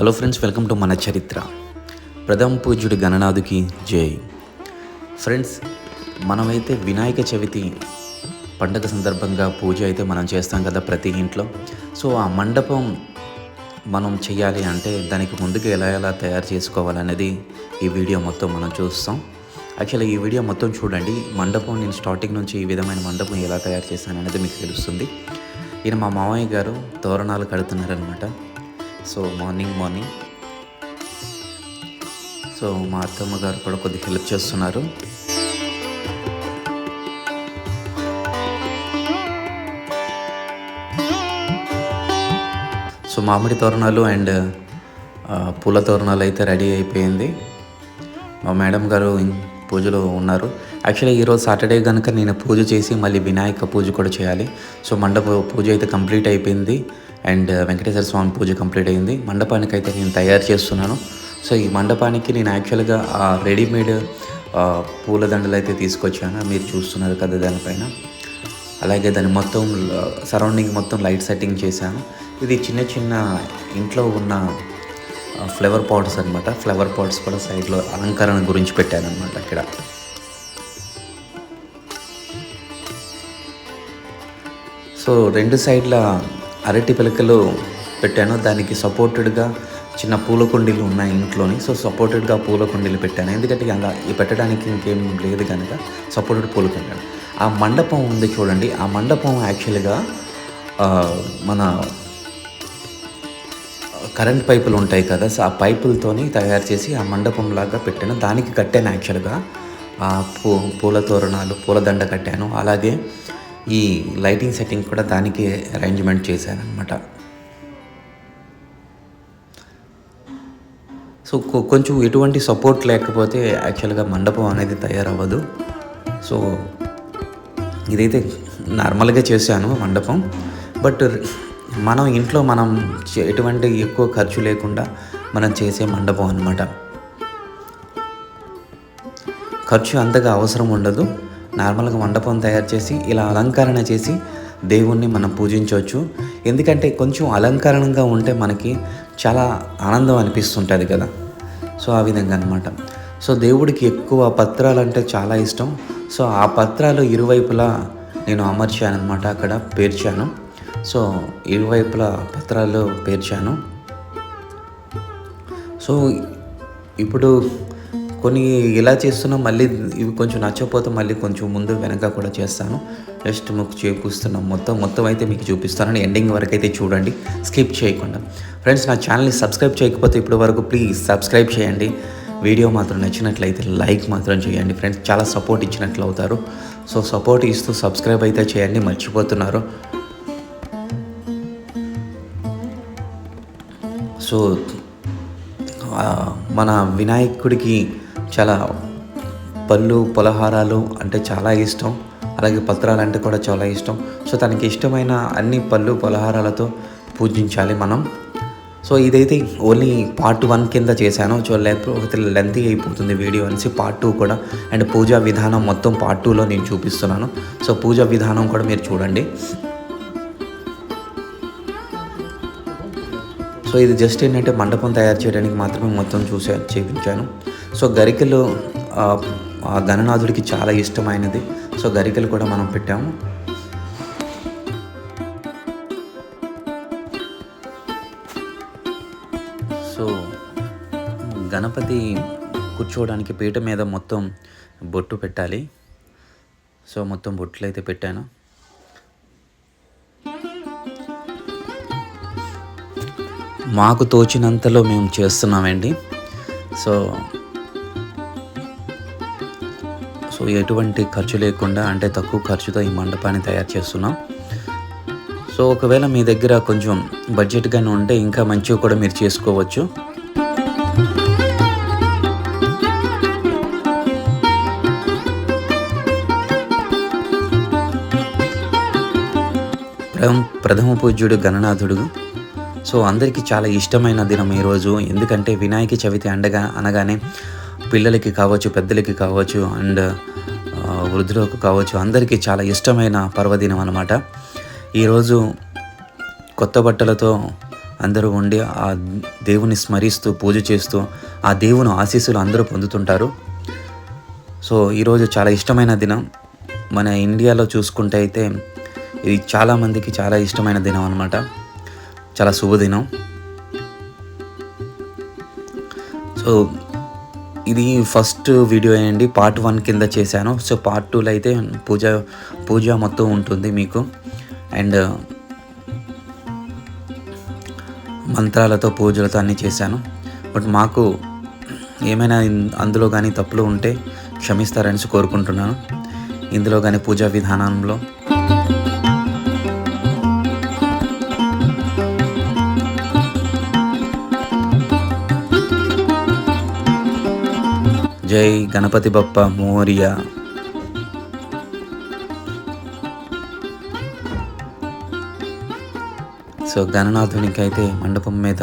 Hello friends welcome to మన చరిత్ర ప్రథమ పూజ్యుడి గణనాథుకి జై ఫ్రెండ్స్ మనమైతే వినాయక చవితి పండగ సందర్భంగా పూజ అయితే మనం చేస్తాం కదా ప్రతి ఇంట్లో. సో ఆ మండపం మనం చేయాలి అంటే దానికి ముందుకు ఎలా ఎలా తయారు చేసుకోవాలనేది ఈ వీడియో మొత్తం మనం చూస్తాం. యాక్చువల్లీ ఈ వీడియో మొత్తం చూడండి. మండపం నేను స్టార్టింగ్ నుంచి ఈ విధమైన మండపం ఎలా తయారు చేశాను అనేది మీకు తెలుస్తుంది. ఈయన మా మామయ్య గారు తోరణాలు కడుతున్నారనమాట సో మార్నింగ్ మార్నింగ్. సో మా అత్తమ్మ గారు కూడా కొద్దిగా హెల్ప్ చేస్తున్నారు. సో మామిడి తోరణాలు అండ్ పూల తోరణాలు అయితే రెడీ అయిపోయింది. మా మేడం గారు పూజలో ఉన్నారు. యాక్చువల్లీ ఈరోజు సాటర్డే కనుక నేను పూజ చేసి మళ్ళీ వినాయక పూజ కూడా చేయాలి. సో మండప పూజ అయితే కంప్లీట్ అయిపోయింది. అండ్ uh, వెంకటేశ్వర స్వామి పూజ కంప్లీట్ అయింది. మండపానికి అయితే నేను తయారు చేస్తున్నాను. సో ఈ మండపానికి నేను యాక్చువల్గా ఆ రెడీమేడ్ పూలదండలు అయితే తీసుకొచ్చాను. మీరు చూస్తున్నారు కదా దానిపైన. అలాగే దాన్ని మొత్తం uh, సరౌండింగ్ మొత్తం లైట్ సెట్టింగ్ చేశాను. ఇది చిన్న చిన్న ఇంట్లో ఉన్న ఫ్లవర్ పాట్స్ అనమాట ఫ్లవర్ పాట్స్ కూడా సైడ్లో అలంకరణ గురించి పెట్టాను అనమాట ఇక్కడ. సో రెండు సైడ్ల అరటి పిలకలు పెట్టాను. దానికి సపోర్టెడ్గా చిన్న పూల కుండీలు ఉన్నాయి ఇంట్లోని. సో సపోర్టెడ్గా పూల కుండీలు పెట్టాను. ఎందుకంటే అలా పెట్టడానికి ఇంకేం లేదు కనుక సపోర్టెడ్ పూల కుండీలు ఆ మండపం ఉంది చూడండి. ఆ మండపం యాక్చువల్గా మన కరెంట్ పైపులు ఉంటాయి కదా. సో ఆ పైపులతోని తయారు చేసి ఆ మండపం లాగా పెట్టాను. దానికి కట్టాను యాక్చువల్గా. ఆ పూ పూల తోరణాలు పూలదండ కట్టాను. అలాగే ఈ లైటింగ్ సెట్టింగ్ కూడా దానికి అరేంజ్మెంట్ చేశాను అనమాట సో కొ- కొంచెం ఎటువంటి సపోర్ట్ లేకపోతే యాక్చువల్గా మండపం అనేది తయారవ్వదు. సో ఇదైతే నార్మల్గా చేశాను మండపం. బట్ మనం ఇంట్లో మనం చే- ఎటువంటి ఎక్కువ ఖర్చు లేకుండా మనం చేసే మండపం అనమాట ఖర్చు అంతగా అవసరం ఉండదు. నార్మల్గా మండపం తయారు చేసి ఇలా అలంకరణ చేసి దేవుణ్ణి మనం పూజించవచ్చు. ఎందుకంటే కొంచెం అలంకరణగా ఉంటే మనకి చాలా ఆనందం అనిపిస్తుంటుంది కదా. సో ఆ విధంగా అనమాట సో దేవుడికి ఎక్కువ పత్రాలు అంటే చాలా ఇష్టం. సో ఆ పత్రాలు ఇరువైపులా నేను అమర్చాను అనమాట అక్కడ పేర్చాను. సో ఇరువైపులా పత్రాలు పేర్చాను. సో ఇప్పుడు కొన్ని ఇలా చేస్తున్నా మళ్ళీ ఇవి కొంచెం నచ్చకపోతే మళ్ళీ కొంచెం ముందు వెనక కూడా చేస్తాను. జస్ట్ మీకు చూపిస్తున్నాం మొత్తం మొత్తం అయితే మీకు చూపిస్తాను. ఎండింగ్ వరకు అయితే చూడండి. స్కిప్ చేయకుండా. ఫ్రెండ్స్ నా ఛానల్ని సబ్స్క్రైబ్ చేయకపోతే ఇప్పటి వరకు ప్లీజ్ సబ్స్క్రైబ్ చేయండి. వీడియో మాత్రం నచ్చినట్లయితే లైక్ మాత్రం చేయండి. ఫ్రెండ్స్ చాలా సపోర్ట్ ఇచ్చినట్లు అవుతారు. సో సపోర్ట్ ఇస్తూ సబ్స్క్రైబ్ అయితే చేయండి. మర్చిపోతున్నారు. సో మన వినాయకుడికి చాలా పళ్ళు పలహారాలు అంటే చాలా ఇష్టం. అలాగే పత్రాలు అంటే కూడా చాలా ఇష్టం. సో తనకి ఇష్టమైన అన్ని పళ్ళు పలహారాలతో పూజించాలి మనం. సో ఇదైతే ఓన్లీ పార్ట్ వన్ కింద చేశాను. సో లేకపోతే లెంతీ అయిపోతుంది వీడియో అనేసి పార్ట్ టూ కూడా. అండ్ పూజా విధానం మొత్తం పార్ట్ టూలో నేను చూపిస్తున్నాను. సో పూజా విధానం కూడా మీరు చూడండి. సో ఇది జస్ట్ ఏంటంటే మండపం తయారు చేయడానికి మాత్రమే మొత్తం చూసా చేయించాను సో గరికలు ఆ, గణనాథుడికి చాలా ఇష్టమైనది. సో గరికలు కూడా మనం పెట్టాము. సో గణపతి కూర్చోవడానికి పీట మీద మొత్తం బొట్టు పెట్టాలి. సో మొత్తం బొట్లు అయితే పెట్టాను. మాకు తోచినంతలో మేము చేస్తున్నామండి. సో సో ఎటువంటి ఖర్చు లేకుండా అంటే తక్కువ ఖర్చుతో ఈ మండపాన్ని తయారు చేస్తున్నాం. సో ఒకవేళ మీ దగ్గర కొంచెం బడ్జెట్ కానీ ఉంటే ఇంకా మంచిగా కూడా మీరు చేసుకోవచ్చు. ప్రథమ ప్రథమ పూజ్యుడు గణనాథుడు సో అందరికీ చాలా ఇష్టమైన దినం ఈరోజు ఎందుకంటే వినాయక చవితి అండగా అనగానే పిల్లలకి కావచ్చు పెద్దలకి కావచ్చు అండ్ వృద్ధులకు కావచ్చు అందరికీ చాలా ఇష్టమైన పర్వదినం అనమాట ఈరోజు కొత్త బట్టలతో అందరూ ఉండి ఆ దేవుని స్మరిస్తూ పూజ చేస్తూ ఆ దేవుని ఆశీస్సులు అందరూ పొందుతుంటారు. సో ఈరోజు చాలా ఇష్టమైన దినం. మన ఇండియాలో చూసుకుంటే అయితే ఇది చాలామందికి చాలా ఇష్టమైన దినం అనమాట చాలా శుభదినం. సో ఇది ఫస్ట్ వీడియో అండి పార్ట్ వన్ కింద చేశాను. సో పార్ట్ టూలో అయితే పూజ పూజ మొత్తం ఉంటుంది మీకు. అండ్ మంత్రాలతో పూజలతో అన్నీ చేశాను. బట్ మాకు ఏమైనా అందులో కానీ తప్పులు ఉంటే క్షమిస్తారని కోరుకుంటున్నాను. ఇందులో కానీ పూజా విధానంలో జై గణపతి బప్ప మోరియా. సో గణనాథునికి అయితే మండపం మీద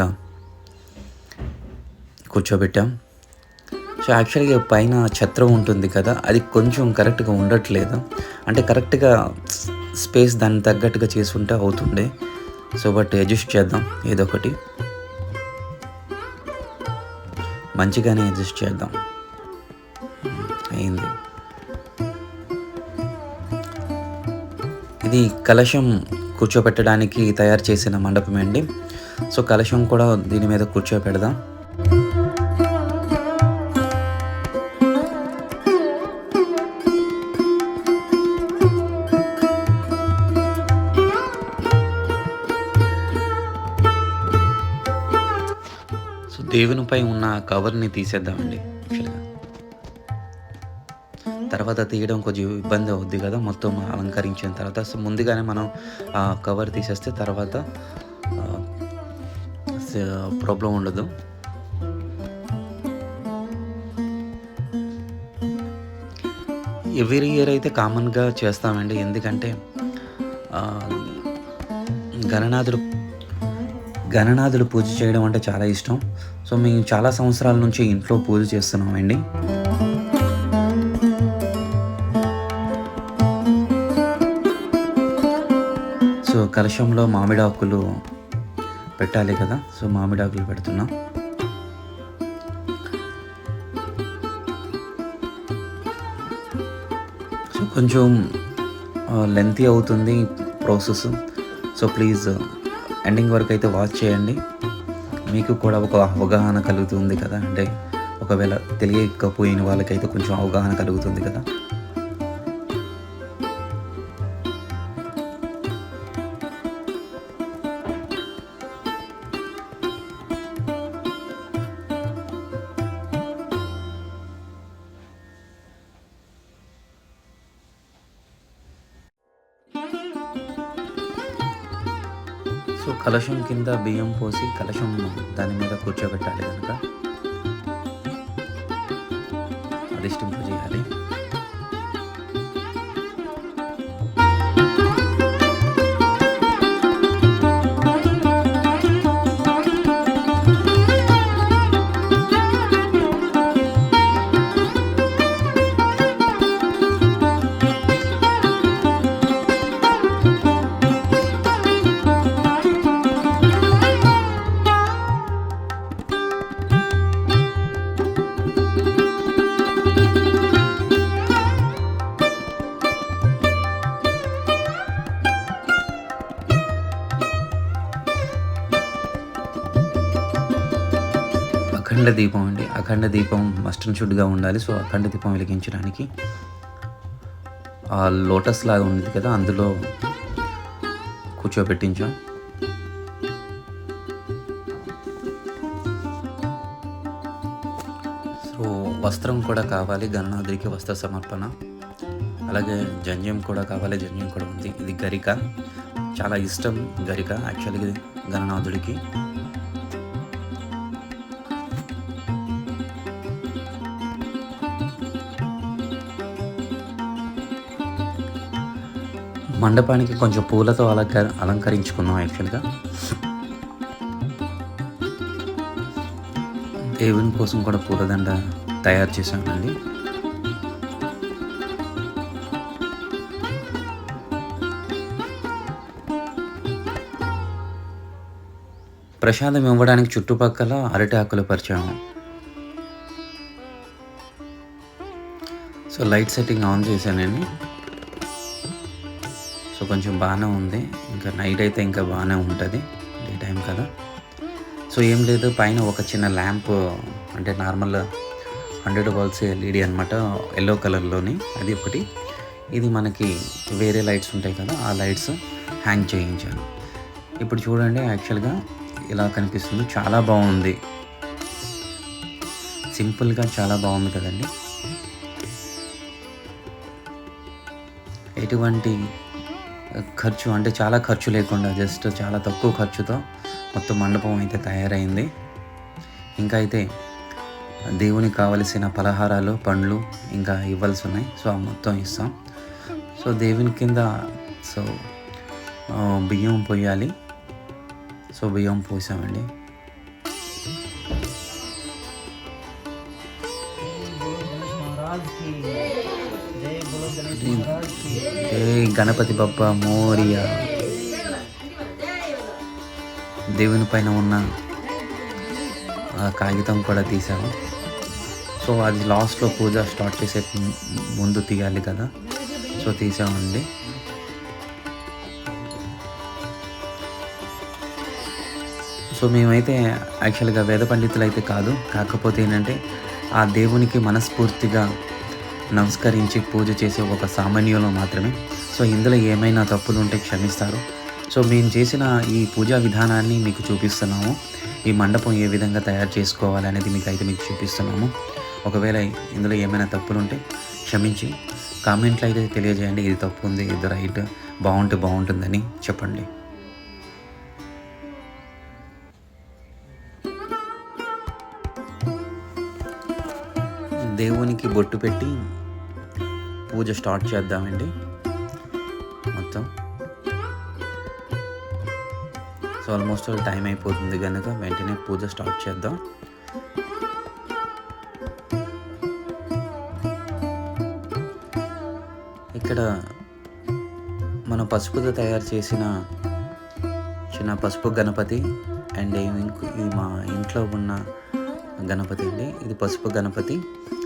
కూర్చోబెట్టాం. సో యాక్చువల్గా పైన ఛత్రం ఉంటుంది కదా అది కొంచెం కరెక్ట్గా ఉండట్లేదు. అంటే కరెక్ట్గా స్పేస్ దాన్ని తగ్గట్టుగా చేసుకుంటే అవుతుండే. సో బట్ అడ్జస్ట్ చేద్దాం ఏదో ఒకటి. మంచిగానే అడ్జస్ట్ చేద్దాం. అయింది. ఇది కలశం కూర్చోపెట్టడానికి తయారు చేసిన మండపం అండి. సో కలశం కూడా దీని మీద కూర్చోపెడదాం. సో దేవునిపై ఉన్న కవర్ని తీసేద్దామండి. తర్వాత తీయడం కొంచెం ఇబ్బంది అవుద్ది కదా మొత్తం అలంకరించిన తర్వాత. సో ముందుగానే మనం కవర్ తీసేస్తే తర్వాత ప్రాబ్లం ఉండదు. ఎవ్రీ ఇయర్ అయితే కామన్గా చేస్తామండి. ఎందుకంటే గణనాథుడు గణనాథుడు పూజ చేయడం అంటే చాలా ఇష్టం. సో మేము చాలా సంవత్సరాల నుంచి ఇంట్లో పూజ చేస్తున్నామండి. కలశంలో మామిడాకులు పెట్టాలి కదా సో మామిడాకులు పెడుతున్నా. సో కొంచెం లెంతీ అవుతుంది ప్రాసెస్ సో ప్లీజ్ ఎండింగ్ వరకు అయితే వాచ్ చేయండి. మీకు కూడా ఒక అవగాహన కలుగుతుంది కదా అంటే ఒకవేళ తెలియకపోయిన వాళ్ళకైతే కొంచెం అవగాహన కలుగుతుంది కదా. సో కలశం కింద బియ్యం పోసి కలశం దాని మీద కూర్చోబెట్టాలి కనుక. అధిష్టింపు చేయాలి అఖండ దీపం మస్ట్ అండ్ షుడ్గా ఉండాలి. సో అఖండ దీపం వెలిగించడానికి ఆ లోటస్ లాగా ఉంది కదా అందులో కూర్చోబెట్టించాం. సో వస్త్రం కూడా కావాలి గణనాథుడికి వస్త్ర సమర్పణ. అలాగే జంజం కూడా కావాలి జంజం కూడా ఉంది. ఇది గరిక. చాలా ఇష్టం గరిక యాక్చువల్గా గణనాథుడికి. మండపానికి కొంచెం పూలతో అలంక అలంకరించుకున్నాం యాక్చువల్గా. దేవుని కోసం కూడా పూలదండ తయారు చేశామండి. ప్రసాదం ఇవ్వడానికి చుట్టుపక్కల అరటి ఆకులు పరిచాము. సో లైట్ సెట్టింగ్ ఆన్ చేశానండి. కొంచెం బాగానే ఉంది. ఇంకా నైట్ అయితే ఇంకా బాగానే ఉంటుంది. డే టైం కదా. సో ఏం లేదు. పైన ఒక చిన్న ల్యాంప్ అంటే నార్మల్ హండ్రెడ్ వాల్స్ ఎల్ఈడి అనమాట ఎల్లో కలర్లోని అది ఒకటి. ఇది మనకి వేరే లైట్స్ ఉంటాయి కదా ఆ లైట్స్ హ్యాంగ్ చేయించాను. ఇప్పుడు చూడండి యాక్చువల్గా ఇలా కనిపిస్తుంది. చాలా బాగుంది. సింపుల్గా చాలా బాగుంది కదండి. ఎటువంటి ఖర్చు అంటే చాలా ఖర్చు లేకుండా జస్ట్ చాలా తక్కువ ఖర్చుతో మొత్తం మండపం అయితే తయారైంది. ఇంకా అయితే దేవునికి కావలసిన పలహారాలు పండ్లు ఇంకా ఇవ్వాల్సి ఉన్నాయి. సో ఆ మొత్తం ఇస్తాం. సో దేవుని కింద సో బియ్యం పోయాలి. సో బియ్యం పోసామండి. ఏ గణపతి బప్ప మోరియా. దేవుని పైన ఉన్న ఆ కాగితం కూడా తీసాము సో అది లాస్ట్లో పూజ స్టార్ట్ చేసే ముందు తీయాలి కదా. సో తీసామండి. సో మేమైతే యాక్చువల్గా వేద పండితులు అయితే కాదు. కాకపోతే ఏంటంటే ఆ దేవునికి మనస్ఫూర్తిగా నమస్కరించి పూజ చేసే ఒక సామాన్యులు మాత్రమే. సో ఇందులో ఏమైనా తప్పులు ఉంటే క్షమిస్తారు. సో మేము చేసిన ఈ పూజా విధానాన్ని మీకు చూపిస్తున్నాము. ఈ మండపం ఏ విధంగా తయారు చేసుకోవాలనేది మీకు అయితే మీకు చూపిస్తున్నాము. ఒకవేళ ఇందులో ఏమైనా తప్పులు ఉంటే క్షమించి కామెంట్లో అయితే తెలియజేయండి. ఇది తప్పు ఉంది ఇది రైట్ బాగుంటే బాగుంటుందని చెప్పండి. దేవునికి బొట్టు పెట్టి పూజ స్టార్ట్ చేద్దామండి. మొత్తం. సో ఆల్మోస్ట్ టైం అయిపోతుంది కనుక వెంటనే పూజ స్టార్ట్ చేద్దాం. ఇక్కడ మన పసుపుతో తయారు చేసిన చిన్న పసుపు గణపతి అండ్ ఇది మా ఇంట్లో ఉన్న గణపతి అండి. ఇది పసుపు గణపతి.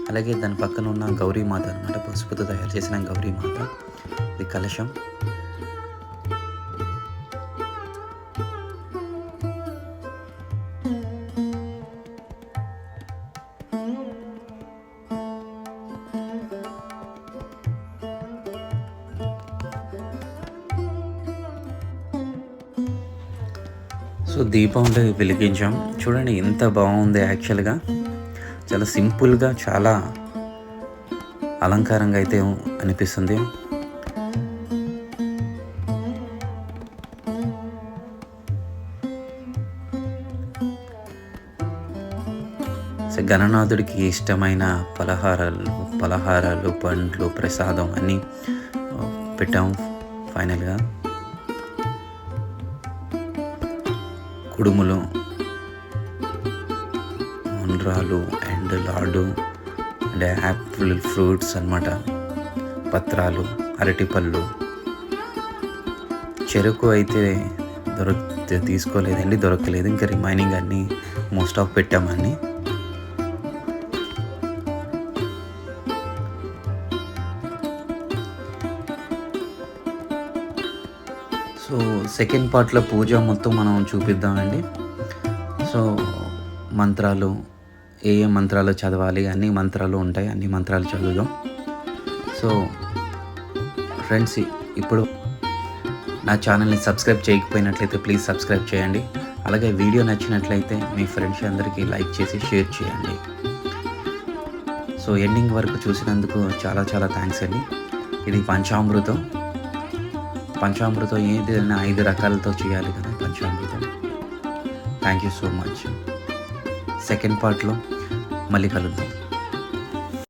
అలాగే దాని పక్కన ఉన్న గౌరీమాత అనమాట పసుపుతో తయారు చేసిన గౌరీమాత ఇది కలశం. సో దీపం వెలిగించాం. చూడండి ఎంత బాగుంది యాక్చువల్గా చాలా సింపుల్గా చాలా అలంకారంగా అయితే అనిపిస్తుంది. గణనాథుడికి ఇష్టమైన పలహారాలు పలహారాలు పండ్లు ప్రసాదం అన్నీ ఆ, పెట్టాం ఫైనల్గా. కుడుములు ఉండ్రాలు and laddu and apple fruits అన్నమాట. పత్రాలు అరటిపళ్ళు. చెరుకు అయితే దొరక తీసుకోలేదండి దొరకలేదు. ఇంకా రిమైనింగ్ అన్నీ మోస్ట్ ఆఫ్ పెట్టామని సో సెకండ్ పార్ట్లో పూజ మొత్తం మనం చూపిద్దామండి. సో మంత్రాలు ఏ ఏ మంత్రాలు చదవాలి అన్ని మంత్రాలు ఉంటాయి అన్ని మంత్రాలు చదువుదాం. సో ఫ్రెండ్స్ ఇప్పుడు నా ఛానల్ని సబ్స్క్రైబ్ చేయకపోయినట్లయితే ప్లీజ్ సబ్స్క్రైబ్ చేయండి. అలాగే వీడియో నచ్చినట్లయితే మీ ఫ్రెండ్స్ అందరికీ లైక్ చేసి షేర్ చేయండి. సో ఎండింగ్ వరకు చూసినందుకు చాలా చాలా థ్యాంక్స్ అండి. ఇది పంచామృతం. పంచామృతం ఏదైనా ఐదు రకాలతో చేయాలి కదా panchamrutham. Thank you so much second పార్ట్లో మళ్ళీ కలుద్దాం.